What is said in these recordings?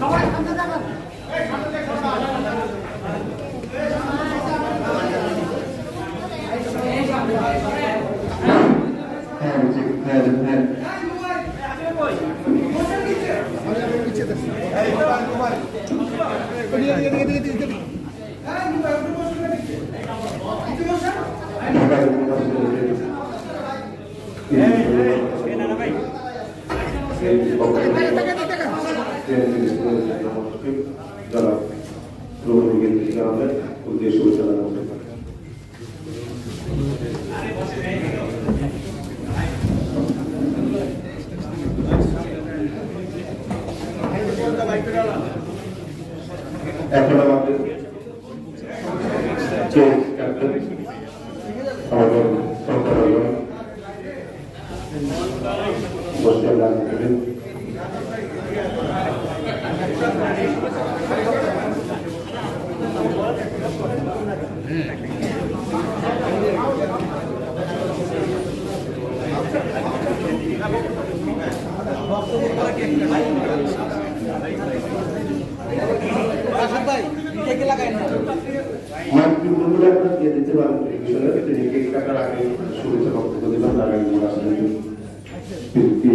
হ্যাঁ যারা প্রবন্ধকের দিকে আমাদের উদ্দেশ্য হতে পারে এখন আমাদের যে ক্যাপ্টেন আমাদের সরকার রাখবেন মানসিক বন্ধুরা আপনারা দিয়ে দিতে পারেন তিনি আগে বক্তব্য দিবেন আগামী দিন আসলে তিন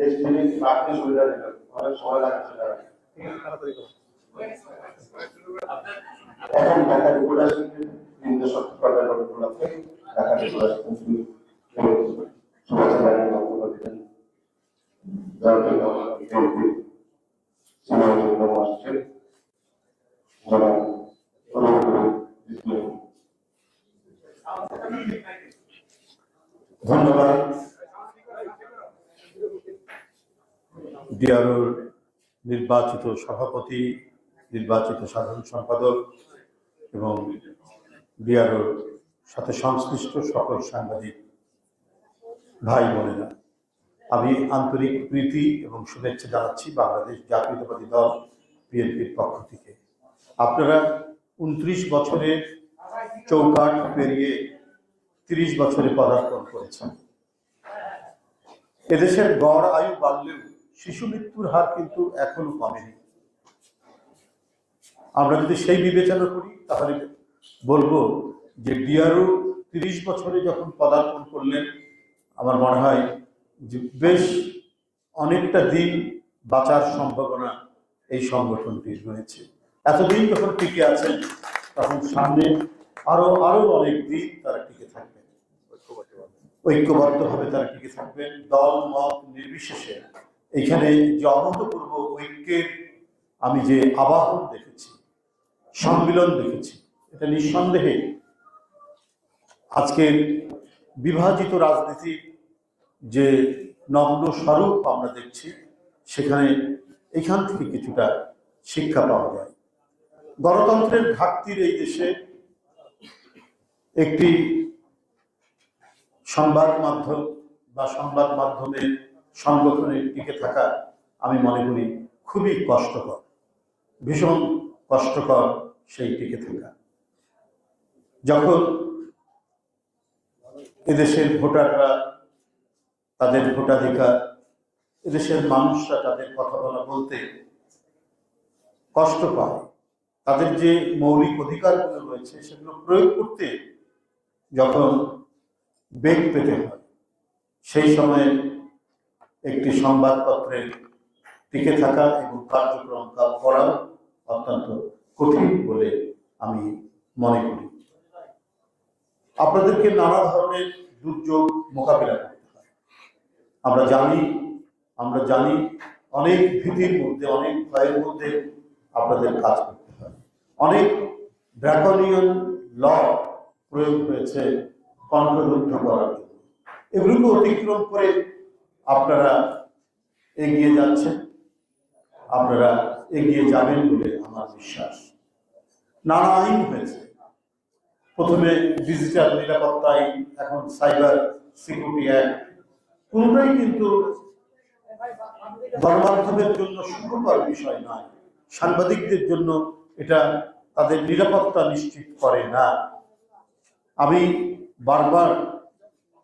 দেশ মিনিট আপনি সুবিধা দিলেন অনেক সময় লাগছে না এখন ঢাকা সমালোচনা আসছে যারা ধন্যবাদ। ডিআরওর নির্বাচিত সভাপতি, নির্বাচিত সাধারণ সম্পাদক এবং ডিআরওর সাথে সংশ্লিষ্ট সকল সাংবাদিক ভাই বোনেরা। আমি আন্তরিক প্রীতি এবং শুভেচ্ছা জানাচ্ছি বাংলাদেশ জাতীয়তাবাদী দল বিএনপির পক্ষ থেকে। আপনারা উনত্রিশ বছরের চৌকাট পেরিয়ে তিরিশ বছরে পদার্পণ করেছেন। এদেশের গড় আয়ু বাড়লেও শিশু মৃত্যুর হার কিন্তু এখনও কমেনি। আমরা যদি সেই বিবেচনা করি, তাহলে বলব যে ডিআরও তিরিশ বছরে যখন পদার্পণ করলেন, আমার মনে হয় যে বেশ অনেকটা দিন বাঁচার সম্ভাবনা এই সংগঠনটির রয়েছে। এতদিন যখন টিকে আছেন, তখন সামনে আরও আরও অনেক দিন তারা টিকে থাকবেন। ঐক্যবদ্ধভাবে তারা টিকে থাকবেন। দল, মত নির্বিশেষে এখানে যে অভূতপূর্ব ঐক্যের আমি যে আবাহন দেখেছি, সম্মিলন দেখেছি, এটা নিঃসন্দেহে আজকের বিভাজিত রাজনীতির যে নগ্ন স্বরূপ আমরা দেখছি, সেখানে এখান থেকে কিছুটা শিক্ষা পাওয়া যায়। গণতন্ত্রের ঘাটতির এই দেশে একটি সংবাদ মাধ্যম বা সংবাদ মাধ্যমের সংগঠনে টিকে থাকা আমি মনে করি খুবই কষ্টকর, ভীষণ কষ্টকর সেই টিকে থাকা। যখন এদেশের ভোটাররা, তাদের ভোটাধিকার, এদেশের মানুষরা তাদের কথা বলা বলতে কষ্ট পায়। তাদের যে মৌলিক অধিকারগুলো রয়েছে সেগুলো প্রয়োগ করতে যখন বেগ পেতে হয়, সেই সময়ে একটি সংবাদপত্রে টিকে থাকা এবং কার্যক্রম করা অত্যন্ত কঠিন বলে আমি মনে করি। আপনাদেরকে নানা ধরনের দুর্যোগ মোকাবিলা করতে হয়। আমরা জানি আমরা জানি অনেক ভীতির মধ্যে, অনেক ভয়ের মধ্যে আপনাদের কাজ করতে হয়। অনেক ড্রাকনিয়ন ল প্রয়োগ হয়েছে কণ্ঠরুদ্ধ করার জন্য। এগুলোকে অতিক্রম করে আপনারা এগিয়ে যাচ্ছেন, আপনারা এগিয়ে যাবেন বলে আমার বিশ্বাস। নানা আইন হয়েছে। প্রথমে ডিজিটাল নিরাপত্তা আইন এখন সাইবার সিকিউরিটি অ্যাক্ট। কোনটাই কিন্তু গণমাধ্যমের জন্য সুখকর বিষয় নয়। সাংবাদিকদের জন্য এটা তাদের নিরাপত্তা নিশ্চিত করে না। আমি বারবার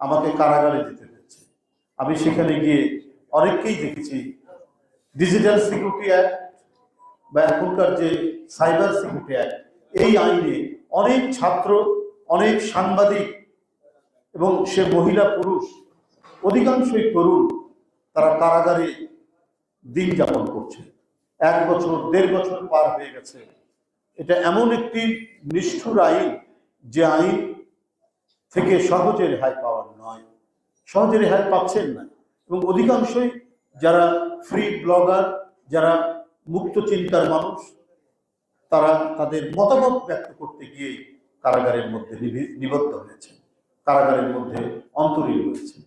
আমাকে কারাগারে যেতে আমি সেখানে গিয়ে অনেককেই দেখেছি। ডিজিটাল সিকিউরিটি অ্যাক্ট বা এখনকার যে সাইবার সিকিউরিটি অ্যাক্ট এই আইনে অনেক ছাত্র, অনেক সাংবাদিক এবং সে মহিলা পুরুষ, অধিকাংশই তরুণ, তারা কারাগারে দিন যাপন করছে। এক বছর, দেড় বছর পার হয়ে গেছে। এটা এমন একটি নিষ্ঠুর আইন যে আইন থেকে সহজে রেহাই পাওয়ার নয়। সহজে রেহাই পাচ্ছেন না। এবং অধিকাংশই যারা ফ্রি ব্লগার যারা মুক্ত চিন্তার মানুষ, তারা তাদের মতামত ব্যক্ত করতে গিয়ে কারাগারের মধ্যে নিবি- নিবদ্ধ হয়েছে কারাগারের মধ্যে অন্তরীণ হয়েছে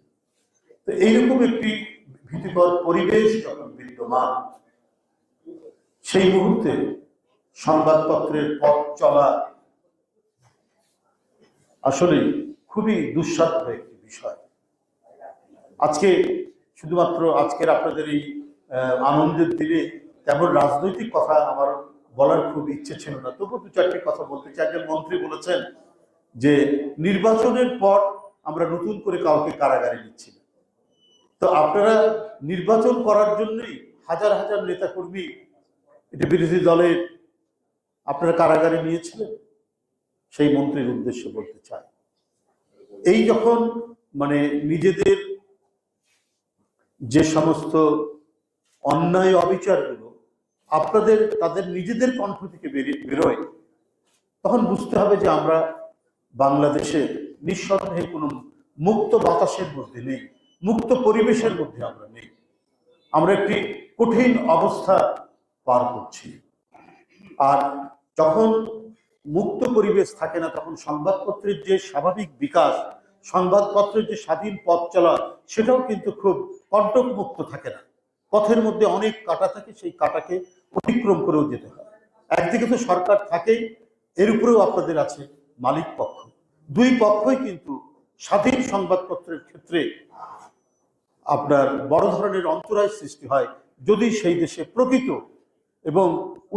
তো এইরকম একটি ভীতিকর পরিবেশ যখন বিদ্যমান, সেই মুহূর্তে সংবাদপত্রের পথ চলা আসলে খুবই দুঃসাধ্য একটি বিষয়। আজকে শুধুমাত্র আজকের আপনাদের এই আনন্দের দিনে তেমন রাজনৈতিক কথা আমার বলার খুব ইচ্ছে ছিল না। তবু দু চারটি কথা বলতে চাই। একজন মন্ত্রী বলেছেন যে, নির্বাচনের পর আমরা নতুন করে কাউকে কারাগারে নিচ্ছি তো আপনারা নির্বাচন করার জন্যই হাজার হাজার নেতাকর্মী এটা বিরোধী দলের আপনারা কারাগারে নিয়েছিলেন? সেই মন্ত্রীর উদ্দেশ্য বলতে চাই। এই যখন মানে নিজেদের যে সমস্ত অন্যায় অবিচারগুলো আপনাদের, তাদের নিজেদের কণ্ঠ থেকে বেরিয়ে তখন বুঝতে হবে যে আমরা বাংলাদেশের নিঃসন্দেহে কোনো মুক্ত বাতাসের মধ্যে নেই, মুক্ত পরিবেশের মধ্যে আমরা নেই। আমরা একটি কঠিন অবস্থা পার করছি। আর যখন মুক্ত পরিবেশ থাকে না, তখন সংবাদপত্রের যে স্বাভাবিক বিকাশ সংবাদপত্রের যে স্বাধীন পথ চলা, সেটাও কিন্তু খুব কণ্টক মুক্ত থাকে না। পথের মধ্যে অনেক কাটা থাকে, সেই কাটাকে অতিক্রম করেও যেতে হয়। একদিকে তো সরকার থাকেই, এর উপরেও আপনাদের আছে মালিক পক্ষ। দুই পক্ষই কিন্তু স্বাধীন সংবাদপত্রের ক্ষেত্রে আপনার বড় ধরনের অন্তরায় সৃষ্টি হয়, যদি সেই দেশে প্রকৃত এবং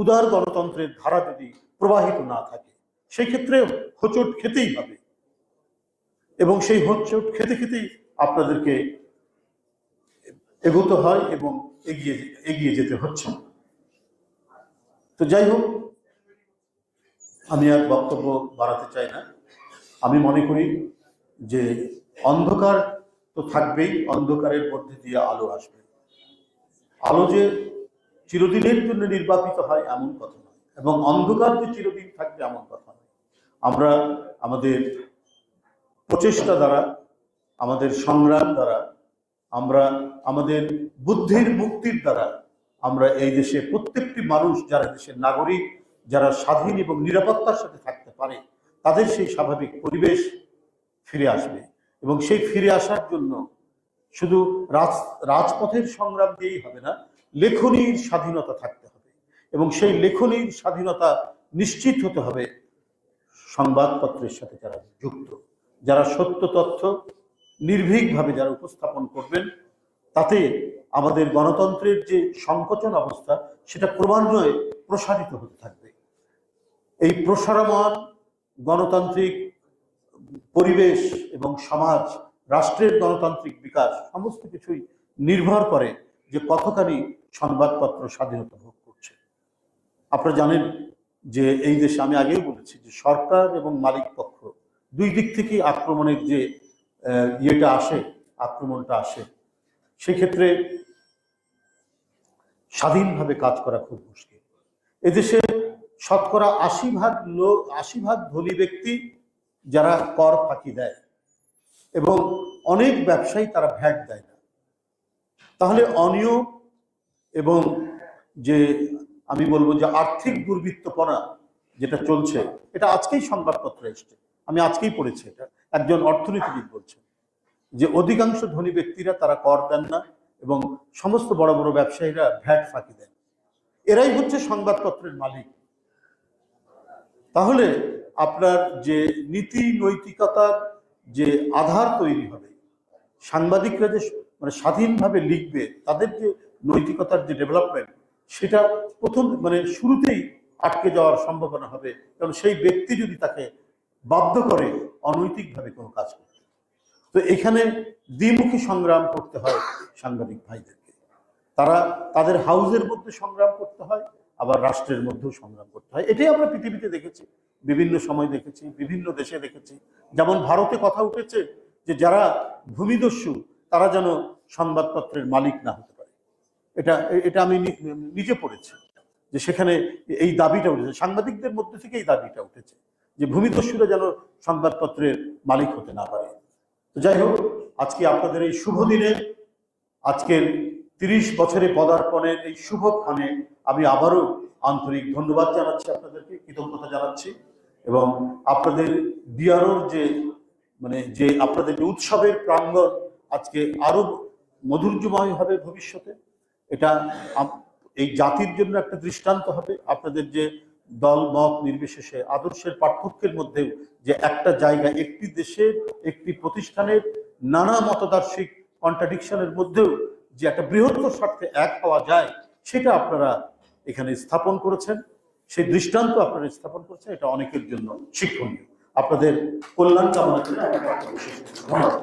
উদার গণতন্ত্রের ধারা যদি প্রবাহিত না থাকে। সেই ক্ষেত্রে হোঁচট খেতেই হবে। এবং সেই হোঁচট খেতে খেতেই আপনাদেরকে এগোতে হয় এবং এগিয়ে এগিয়ে যেতে হচ্ছে। তো যাই হোক, আমি আর বক্তব্য বাড়াতে চাই না। আমি মনে করি যে অন্ধকার তো থাকবেই, অন্ধকারের মধ্যে দিয়ে আলো আসবে। আলো যে চিরদিনের জন্য নির্বাপিত হয় এমন কথা নয়, এবং অন্ধকার যে চিরদিন থাকবে এমন কথা নয়। আমরা আমাদের প্রচেষ্টা দ্বারা, আমাদের সংগ্রাম দ্বারা, আমরা আমাদের বুদ্ধির মুক্তির দ্বারা আমরা এই দেশে প্রত্যেকটি মানুষ, যারা দেশের নাগরিক, যারা স্বাধীন এবং নিরাপত্তার সাথে থাকতে পারে, তাদের সেই স্বাভাবিক পরিবেশ ফিরে আসবে। এবং সেই ফিরে আসার জন্য শুধু রাজ, রাজপথের সংগ্রাম দিয়েই হবে না, লেখনীর স্বাধীনতা থাকতে হবে। এবং সেই লেখনীর স্বাধীনতা নিশ্চিত হতে হবে সংবাদপত্রের সাথে যারা যুক্ত। যারা সত্য তথ্য নির্ভীকভাবে যারা উপস্থাপন করবেন, তাতে আমাদের গণতন্ত্রের যে সংকোচন অবস্থা, সেটা ক্রমান্বয়ে প্রসারিত হতে থাকবে। এই প্রসারমান গণতান্ত্রিক পরিবেশ এবং সমাজ, রাষ্ট্রের গণতান্ত্রিক বিকাশ, সমস্ত কিছুই নির্ভর করে যে কতখানি সংবাদপত্র স্বাধীনতা ভোগ করছে। আপনারা জানেন যে এই দেশে আমি আগেও বলেছি যে সরকার এবং মালিক পক্ষ দুই দিক থেকেই আক্রমণের যে ইয়েটা আসে, আক্রমণটা আসে, সেক্ষেত্রে স্বাধীনভাবে কাজ করা খুব মুশকিল। এদেশে শতকরা আশি ভাগ লোক, আশি ভাগ ধনী ব্যক্তি যারা কর ফাঁকি দেয় এবং অনেক ব্যবসায়ী তারা ভ্যাট দেয় না। তাহলে অনিয়ম এবং যে, আমি বলব যে আর্থিক দুর্বৃত্তপনা যেটা চলছে, এটা আজকেই সংবাদপত্রে এসছে। আমি আজকেই পড়েছি এটা। একজন অর্থনীতিবিদ বলছেন যে অধিকাংশ ধনী ব্যক্তিরা তারা কর দেন না এবং সমস্ত বড় বড় ব্যবসায়ীরা ভ্যাট ফাঁকি দেন। এরাই হচ্ছে সংবাদপত্রের মালিক। তাহলে আপনার যে নীতি নৈতিকতার যে আধার তৈরি হবে, সাংবাদিকরা যে মানে স্বাধীনভাবে লিখবে, তাদের যে নৈতিকতার যে ডেভেলপমেন্ট সেটা প্রথম মানে শুরুতেই আটকে যাওয়ার সম্ভাবনা হবে। কারণ সেই ব্যক্তি যদি তাকে বাধ্য করে অনৈতিকভাবে কোনো কাজ করতে তো এখানে দ্বিমুখী সংগ্রাম করতে হয় সাংবাদিক ভাইদেরকে। তারা তাদের হাউজের মধ্যে সংগ্রাম করতে হয়, আবার রাষ্ট্রের মধ্যেও সংগ্রাম করতে হয়। এটাই আমরা পৃথিবীতে দেখেছি, বিভিন্ন সময় দেখেছি, বিভিন্ন দেশে দেখেছি। যেমন ভারতে কথা উঠেছে যে যারা ভূমিদস্যু, তারা যেন সংবাদপত্রের মালিক না হতে পারে। এটা এটা আমি নিজে পড়েছি যে সেখানে এই দাবিটা উঠেছে। সাংবাদিকদের মধ্যে থেকে এই দাবিটা উঠেছে। যে ভূমিদস্যুরা যেন সংবাদপত্রের মালিক হতে না পারে। তো যাই হোক, আজকে আপনাদের এই শুভ দিনে, আজকের তিরিশ বছরে পদার্পণের এই শুভক্ষণে আমি আবারও আন্তরিক ধন্যবাদ জানাচ্ছি আপনাদেরকে, কৃতজ্ঞতা জানাচ্ছি এবং আপনাদের ডিআরওর যে মানে যে আপনাদের যে উৎসবের প্রাঙ্গণ আজকে আরও মধুর্যময় হবে ভবিষ্যতে। এটা এই জাতির জন্য একটা দৃষ্টান্ত হবে। আপনাদের যে দল, মত নির্বিশেষে আদর্শের পার্থক্যের মধ্যেও যে একটা জায়গা, একটি দেশের, একটি প্রতিষ্ঠানের নানা মতদার্শিক কন্ট্রাডিকশনের মধ্যেও যে একটা বৃহত্তর স্বার্থে এক হওয়া যায়, সেটা আপনারা এখানে স্থাপন করেছেন। সেই দৃষ্টান্ত আপনারা স্থাপন করেছেন, এটা অনেকের জন্য শিক্ষণীয়। আপনাদের কল্যাণ কামনা করে। ধন্যবাদ।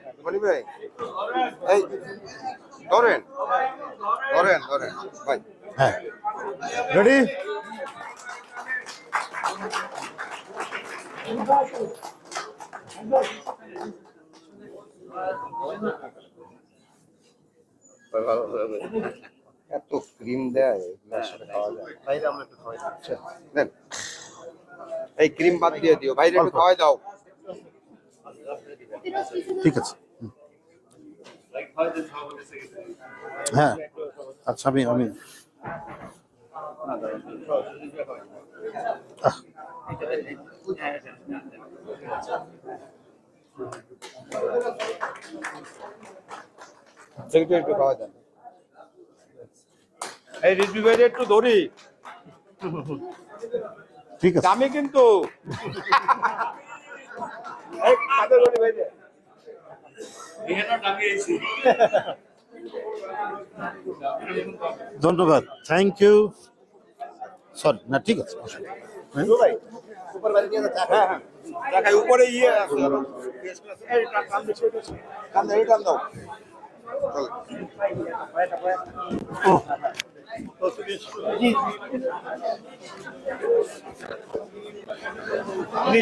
গনি ভাই? এই ধরেন। ধরেন ধরেন। ভাই। হ্যাঁ। রেডি এত ক্রিম দেয় খাওয়া যায়। আচ্ছা দেন এই ক্রিম বাদ দিয়ে দিও। একটু খাওয়াই দাও। ঠিক আছে। হ্যাঁ আচ্ছা আমি আমি। দেন এই ভাইরে একটু ধরি ঠিক আছে। দামি কিন্তু। এই কাদের ধরি ভাইরে ধন্যবাদ থ্যাংক ইউ সরি না ঠিক আছে। হ্যাঁ হ্যাঁ উপরে ইয়ে। এই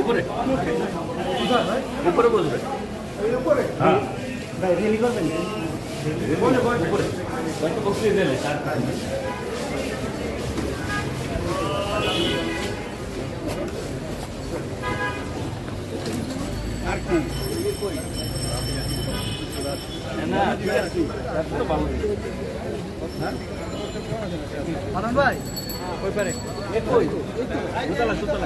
উপরে উপরে বসবে হ্যাঁ রেলি করবেন ভাই ওই পারে দোতলা